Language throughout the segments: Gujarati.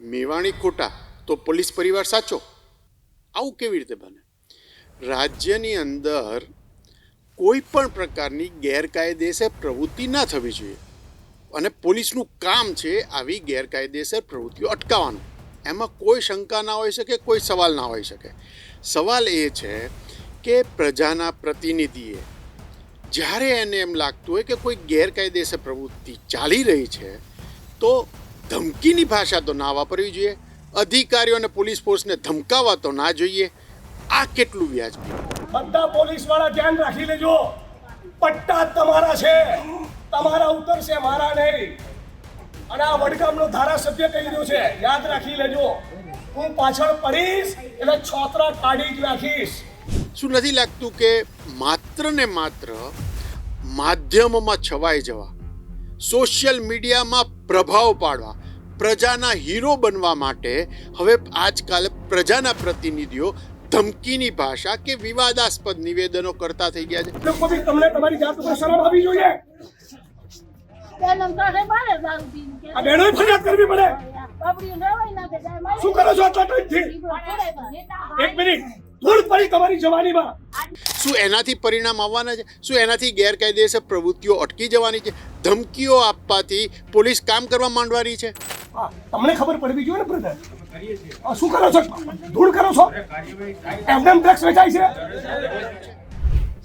મેવાણી ખોટા તો પોલીસ પરિવાર સાચો? આવું કેવી રીતે બને? રાજ્યની અંદર કોઈ પણ પ્રકારની ગેરકાયદેસર પ્રવૃત્તિ ના થવી જોઈએ. અને પોલીસનું કામ છે આવી ગેરકાયદેસર પ્રવૃત્તિઓ અટકાવવાનું. એમાં કોઈ શંકા ના હોઈ શકે, કોઈ સવાલ ના હોઈ શકે. સવાલ એ છે કે પ્રજાના પ્રતિનિધિએ જ્યારે એને એમ લાગતું હોય કે કોઈ ગેરકાયદેસર પ્રવૃત્તિ ચાલી રહી છે, તો ધમકીની ભાષા તો ના વાપરવી જોઈએ. અધિકારીઓ અને પોલીસ ફોર્સને ધમકાવવા તો ના જોઈએ. આ કેટલું વ્યાજબી? બધા પોલીસવાળા ધ્યાન રાખી લેજો. પટ્ટા તમારા છે. તમારા ઉતરશે મારા નહીં. અને આ વડગામનો ધારાસભ્ય કહી રહ્યો છે યાદ રાખી લેજો. હું પાછળ પડીશ એટલે છોતરા કાઢી જ રાખીશ શું નથી લાગતું કે માત્ર ને માત્ર માધ્યમોમાં છવાઈ જવા સોશિયલ મીડિયામાં પ્રભાવ પાડવા પ્રજાના હીરો બનવા માટે હવે આજકાલ પ્રજાના પ્રતિનિધિઓ ધમકીની ભાષા કે વિવાદાસ્પદ નિવેદનો કરતા થઈ ગયા છે. લોકો બી તમને તમારી જાત ઉપર શરમ આવી જોઈએ. પેલમ તો હે બારે દારૂ પીને કે. આ બહેનોએ ફરિયાદ કરવી પડે. બાપડી લેવાય ના કે જાય મારી. શું કરો છો આટલા ટાઈમથી એક મિનિટ. ધૂળ પડી તમારી જવાનીમાં. શું એનાથી પરિણામ આવવાના છે? શું એનાથી ગેરકાયદેસર પ્રવૃત્તિઓ અટકી જવાની છે? ધમકીઓ આપવાથી પોલીસ કામ કરવા માંડવાની છે? તમને ખબર પડવી જોઈએ ને બ્રધર શું કરો છો? ધૂળ કરો છો? એમને એમ ડ્રગ્સ વેચાય છે?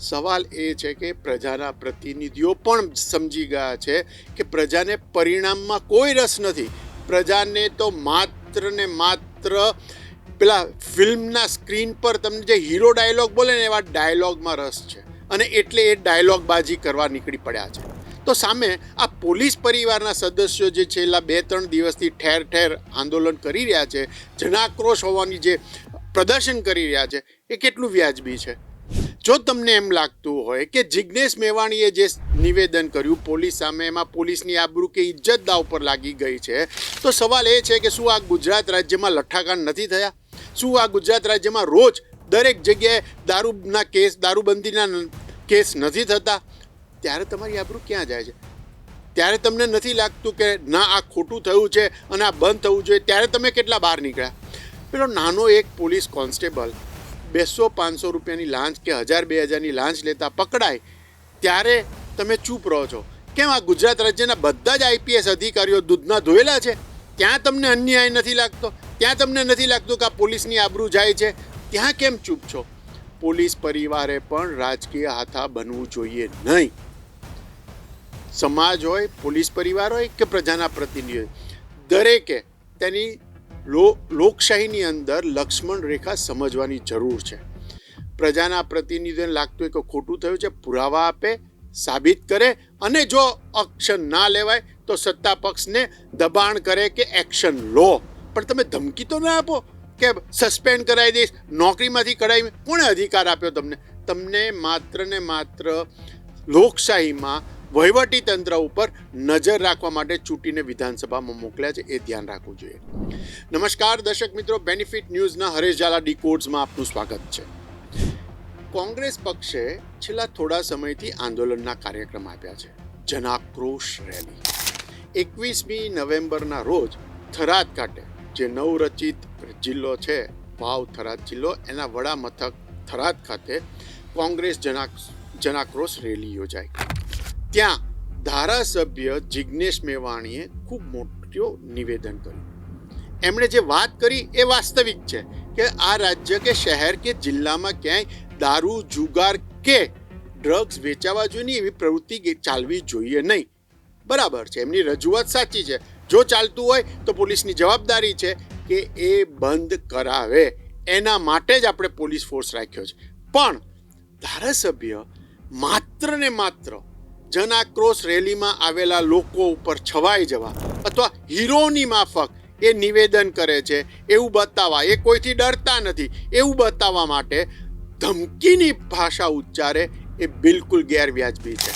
સવાલ એ છે કે પ્રજાના પ્રતિનિધિઓ પણ સમજી ગયા છે કે પ્રજાને પરિણામમાં કોઈ રસ નથી. પ્રજાને તો માત્ર ને માત્ર પેલા ફિલ્મના સ્ક્રીન પર તમને જે હીરો ડાયલોગ બોલે ને, એવા ડાયલોગમાં રસ છે. અને એટલે એ ડાયલોગબાજી કરવા નીકળી પડ્યા છે. તો સામે આ પોલીસ પરિવારના સદસ્યો જે છેલ્લા બે ત્રણ દિવસથી ઠેર ઠેર આંદોલન કરી રહ્યા છે, જનાક્રોશ હોવાની જે પ્રદર્શન કરી રહ્યા છે, એ કેટલું વ્યાજબી છે? જો તમને એમ લાગતું હોય કે જિજ્ઞેશ મેવાણીએ જે નિવેદન કર્યું, પોલીસ સામે એમાં પોલીસની આબરૂ કે ઇજ્જત દાવ પર લાગી ગઈ છે, તો સવાલ એ છે કે શું આ ગુજરાત રાજ્યમાં લઠ્ઠાકાંડ નથી થયા? શું આ ગુજરાત રાજ્યમાં રોજ દરેક જગ્યાએ દારૂના કેસ, દારૂબંધીના કેસ નથી થતા? ત્યારે તમારી આબરૂ ક્યાં જાય છે? ત્યારે તમને નથી લાગતું કે ના, આ ખોટું થયું છે અને આ બંધ થવું જોઈએ? ત્યારે તમે કેટલા બહાર નીકળ્યા? પેલો નાનો એક પોલીસ કોન્સ્ટેબલ બેસો પાંચસો રૂપિયાની લાંચ કે હજાર બે હજારની લાંચ લેતા પકડાય. ત્યારે તમે ચૂપ રહો છો. કેમ? આ ગુજરાત રાજ્યના બધા જ આઈપીએસ અધિકારીઓ દૂધના ધોયેલા છે. ત્યાં તમને અન્યાય નથી લાગતો? ત્યાં તમને નથી લાગતું કે આ પોલીસની આબરૂ જાય છે? ત્યાં કેમ ચૂપ છો? પોલીસ પરિવારે પણ રાજકીય હાથા બનવું જોઈએ નહીં. સમાજ હોય, પોલીસ પરિવાર હોય કે પ્રજાના પ્રતિનિધિ હોય, દરેકે તેની લોકશાહીની અંદર લક્ષ્મણ રેખા સમજવાની જરૂર છે. પ્રજાના પ્રતિનિધિઓને લાગતું હોય કે ખોટું થયું છે, પુરાવા આપે, સાબિત કરે અને જો એક્શન ના લેવાય, તો સત્તા પક્ષને દબાણ કરે કે એક્શન લો. પણ તમે ધમકી તો ના આપો કે સસ્પેન્ડ કરાવી દઈશ, નોકરીમાંથી કઢાવી કોણે અધિકાર આપ્યો તમને? તમને માત્ર ને માત્ર લોકશાહીમાં વહીવટી તંત્ર ઉપર નજર રાખવા માટે ચૂંટીને વિધાનસભામાં મોકલ્યા છે, એ ધ્યાન રાખવું જોઈએ. નમસ્કાર દર્શક મિત્રો બેનિફિટ ન્યૂઝના હરેશ ઝાલા ડીકોડ્સમાં આપનું સ્વાગત છે. કોંગ્રેસ પક્ષે છેલ્લા થોડા સમયથી આંદોલનના કાર્યક્રમ આપ્યા છે, જનાક્રોશ રેલી. એકવીસમી નવેમ્બરના રોજ થરાદ ખાતે જે નવરચિત જિલ્લો છે, વાવ થરાદ જિલ્લો, એના વડા મથક થરાદ ખાતે કોંગ્રેસ જનાક, જનાક્રોશ રેલી યોજાઈ. ત્યાં ધારાસભ્ય જિજ્ઞેશ મેવાણીએ ખૂબ મોટું નિવેદન કર્યું. એમણે જે વાત કરી એ વાસ્તવિક છે કે આ રાજ્ય કે શહેર કે જિલ્લામાં ક્યાંય દારૂ, જુગાર કે ડ્રગ્સ વેચાવા જોઈએ નહીં એવી પ્રવૃત્તિ ચાલવી જોઈએ નહીં. બરાબર છે, એમની રજૂઆત સાચી છે. જો ચાલતું હોય તો પોલીસની જવાબદારી છે કે એ બંધ કરાવે. એના માટે જ આપણે પોલીસ ફોર્સ રાખ્યો છે. પણ ધારાસભ્ય માત્ર ને માત્ર જન આક્રોશ રેલીમાં આવેલા લોકો ઉપર છવાઈ જવા અથવા હીરોની માફક એ નિવેદન કરે છે એવું બતાવવા. એ કોઈથી ડરતા નથી. એવું બતાવવા માટે ધમકીની ભાષા ઉચ્ચારે એ બિલકુલ ગેરવ્યાજબી છે.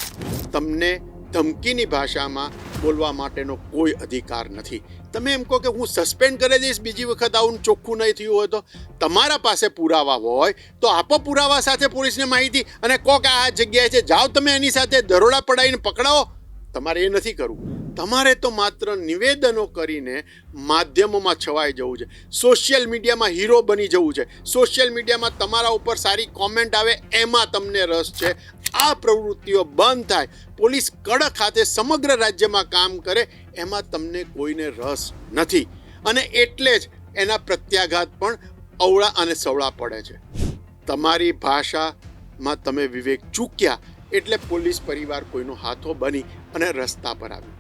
તમને ધમકીની ભાષામાં બોલવા માટેનો કોઈ અધિકાર નથી. તમે એમ કહો કે હું સસ્પેન્ડ કરી દઈશ, બીજી વખત આવું ચોખ્ખું નહીં થયું હોય તો તમારા પાસે પુરાવા હોય તો આપો પુરાવા સાથે પોલીસને માહિતી અને કહો કે આ જગ્યાએ છે. જાઓ તમે એની સાથે દરોડા પડાવીને પકડાવો. તમારે એ નથી કરવું. તમારે તો માત્ર નિવેદનો કરીને માધ્યમોમાં છવાઈ જવું છે. સોશિયલ મીડિયામાં હીરો બની જવું છે. સોશિયલ મીડિયામાં તમારા ઉપર સારી કોમેન્ટ આવે, એમાં તમને રસ છે. આ પ્રવૃત્તિઓ બંધ થાય. પોલીસ કડક હાથે સમગ્ર રાજ્યમાં કામ કરે, એમાં તમને કોઈને રસ નથી. અને એટલે જ એના પ્રત્યાઘાત પણ અવળા અને સવળા પડે છે. તમારી ભાષામાં તમે વિવેક ચૂક્યા, એટલે પોલીસ પરિવાર કોઈનો હાથો બની અને રસ્તા પર આવ્યું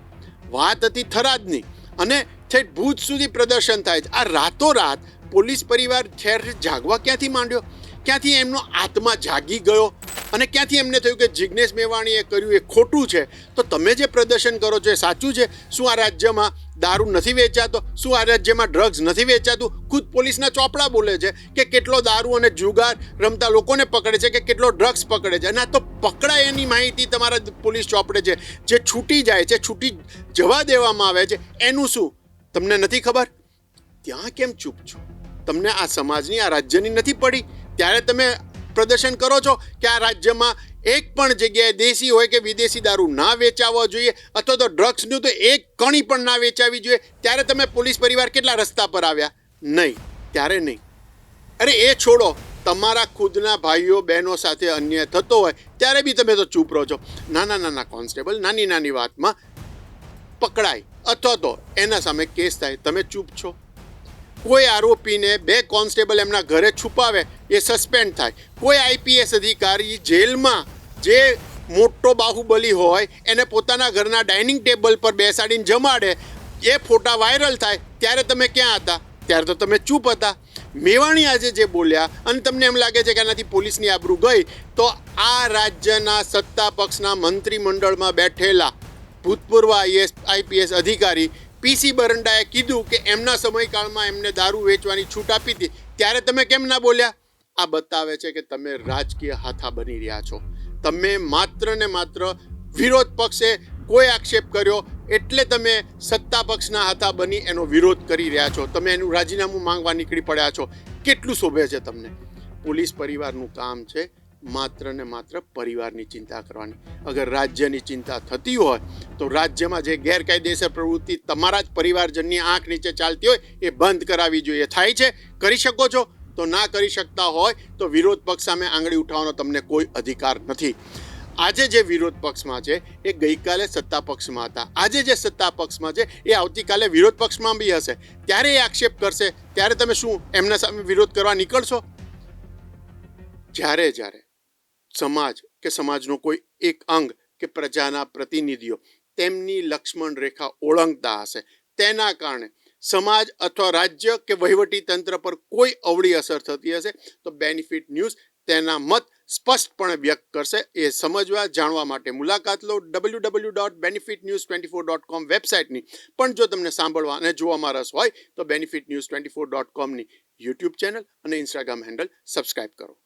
વાત હતી થરાદની. અને ઠેઠ ભુજ સુધી પ્રદર્શન થાય છે. આ રાતોરાત પોલીસ પરિવાર ઠેર જાગવા ક્યાંથી માંડ્યો? ક્યાંથી એમનો આત્મા જાગી ગયો? અને ક્યાંથી એમને થયું કે જિજ્ઞેશ મેવાણીએ કર્યું એ ખોટું છે? તો તમે જે પ્રદર્શન કરો છો એ સાચું છે? શું આ રાજ્યમાં દારૂ નથી વેચાતો? શું આ રાજ્યમાં ડ્રગ્સ નથી વેચાતું? ખુદ પોલીસના ચોપડા બોલે છે કે કેટલો દારૂ અને જુગાર રમતા લોકોને પકડે છે કે કેટલો ડ્રગ્સ પકડે છે? અને આ તો પકડાય એની માહિતી તમારા પોલીસ ચોપડે છે. જે છૂટી જાય છે, છૂટી જવા દેવામાં આવે છે, એનું શું? તમને નથી ખબર? ત્યાં કેમ ચૂપ છો? તમને આ સમાજની, આ રાજ્યની નથી પડી? ત્યારે તમે પ્રદર્શન કરો છો કે આ રાજ્યમાં એક પણ જગ્યાએ દેશી હોય કે વિદેશી દારૂ ના વેચાવો જોઈએ અથવા તો ડ્રગ્સનું તો એક કણી પણ ના વેચાવી જોઈએ, ત્યારે તમે પોલીસ પરિવાર કેટલા રસ્તા પર આવ્યા? નહીં, ત્યારે નહીં. અરે એ છોડો, તમારા ખુદના ભાઈઓ, બહેનો સાથે અન્યાય થતો હોય, ત્યારે બી તમે તો ચૂપ રહો છો. નાના નાના કોન્સ્ટેબલ, નાની નાની વાતમાં પકડાય અથવા તો એના સામે કેસ થાય. તમે ચૂપ છો? કોઈ આરોપીને બે કોન્સ્ટેબલ એમના ઘરે છુપાવે, એ સસ્પેન્ડ થાય. કોઈ આઈપીએસ અધિકારી જેલમાં જે મોટો બાહુબલી હોય, એને પોતાના ઘરના ડાઇનિંગ ટેબલ પર બેસાડીને જમાડે, એ ફોટા વાયરલ થાય, ત્યારે તમે ક્યાં હતા? ત્યારે તો તમે ચૂપ હતા. મેવાણી આજે જે બોલ્યા, અને તમને એમ લાગે છે કે એનાથી પોલીસની આબરૂ ગઈ, તો આ રાજ્યના સત્તા પક્ષના મંત્રીમંડળમાં બેઠેલા ભૂતપૂર્વ આઈએસ, આઈપીએસ અધિકારી પીસી બરંડાએ કીધું કે એમના સમયકાળમાં એમને દારૂ વેચવાની છૂટ આપી હતી ત્યારે તમે કેમ ના બોલ્યા? આ બતાવે છે કે તમે રાજકીય હાથા બની રહ્યા છો. તમે માત્ર ને માત્ર વિરોધ પક્ષે કોઈ આક્ષેપ કર્યો એટલે તમે સત્તા પક્ષના હાથા બની એનો વિરોધ કરી રહ્યા છો. તમે એનું રાજીનામું માંગવા નીકળી પડ્યા છો. કેટલું શોભે છે તમને? પોલીસ પરિવારનું કામ છે. માત્ર ને માત્ર પરિવારની ચિંતા કરવાની. અગર રાજ્યની ચિંતા થતી હોય, તો રાજ્યમાં જે ગેરકાયદેસર પ્રવૃત્તિ તમારા જ પરિવારજનની આંખ નીચે ચાલતી હોય, એ બંધ કરાવવી જોઈએ. થાય છે? કરી શકો છો? તો ના કરી શકતા હોય, તો વિરોધ પક્ષ સામે આંગળી ઉઠાવવાનો તમને કોઈ અધિકાર નથી. આજે જે વિરોધ પક્ષમાં છે, એ ગઈકાલે સત્તા પક્ષમાં હતા. આજે જે સત્તા પક્ષમાં છે, એ આવતીકાલે વિરોધ પક્ષમાં બી હશે. ત્યારે એ આક્ષેપ કરશે. ત્યારે તમે શું એમના સામે વિરોધ કરવા નીકળશો? જ્યારે જ્યારે. સમાજ કે સમાજનો કોઈ એક અંગ કે પ્રજાના પ્રતિનિધિઓ તેમની લક્ષ્મણ રેખા ઓળંગતા હશે. તેના કારણે સમાજ અથવા રાજ્ય કે વહીવટી તંત્ર પર કોઈ અવળી અસર થતી હશે તો બેનિફિટ ન્યૂઝ તેના મત સ્પષ્ટપણે વ્યક્ત કરશે. એ સમજવા, જાણવા માટે મુલાકાત લો W W dot benefit news twenty four dot com વેબસાઇટની. પણ જો તમને સાંભળવા અને જોવામાં રસ હોય તો benefit news twenty four dot કોમની YouTube channel અને ઇન્સ્ટાગ્રામ હેન્ડલ સબસ્ક્રાઇબ કરો.